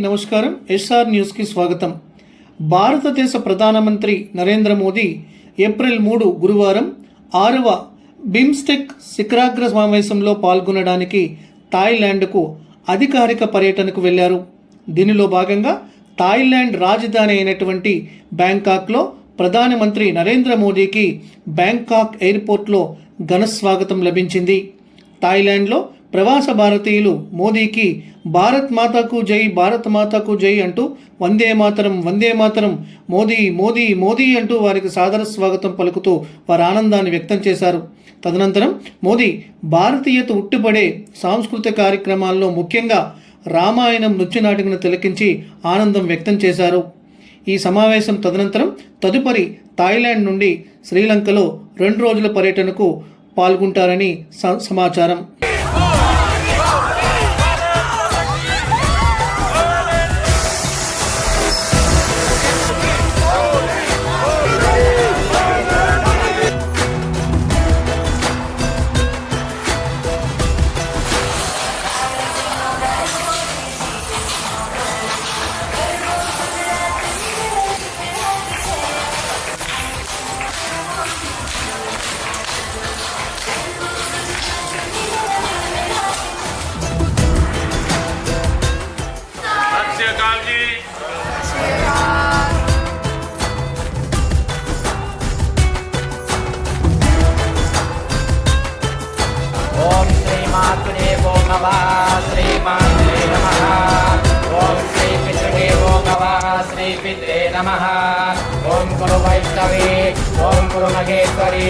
నమస్కారం. ఎస్ఆర్ న్యూస్కి స్వాగతం. భారతదేశ ప్రధానమంత్రి నరేంద్ర మోదీ ఏప్రిల్ మూడు గురువారం ఆరవ బిమ్స్టెక్ శిఖరాగ్ర సమావేశంలో పాల్గొనడానికి థాయిలాండ్కు అధికారిక పర్యటనకు వెళ్ళారు. దీనిలో భాగంగా థాయిలాండ్ రాజధాని అయినటువంటి బ్యాంకాక్లో ప్రధానమంత్రి నరేంద్ర మోదీకి బ్యాంకాక్ ఎయిర్పోర్ట్లో ఘన స్వాగతం లభించింది. థాయిలాండ్లో ప్రవాస భారతీయులు మోదీకి భారత్ మాతాకు జై భారత్ మాతాకు జై అంటూ వందే మాతరం వందే మాతరం మోదీ మోదీ మోదీ అంటూ వారికి సాదర స్వాగతం పలుకుతూ వారి ఆనందాన్ని వ్యక్తం చేశారు. తదనంతరం మోదీ భారతీయత ఉట్టిపడే సాంస్కృతిక కార్యక్రమాల్లో ముఖ్యంగా రామాయణం నృత్య నాటికను తిలకించి ఆనందం వ్యక్తం చేశారు. ఈ సమావేశం తదనంతరం తదుపరి థాయిలాండ్ నుండి శ్రీలంకలో రెండు రోజుల పర్యటనకు పాల్గొంటారని స- సమాచారం. ఓం శ్రీమాతృదేవో శ్రీ శ్రీమాత్రే నమ. ఓం శ్రీ పితృదేవో నమ శ్రీ పిత్రే నమ. ఓం గురు వైష్ణవే ఓం గురు మహేశ్వరి.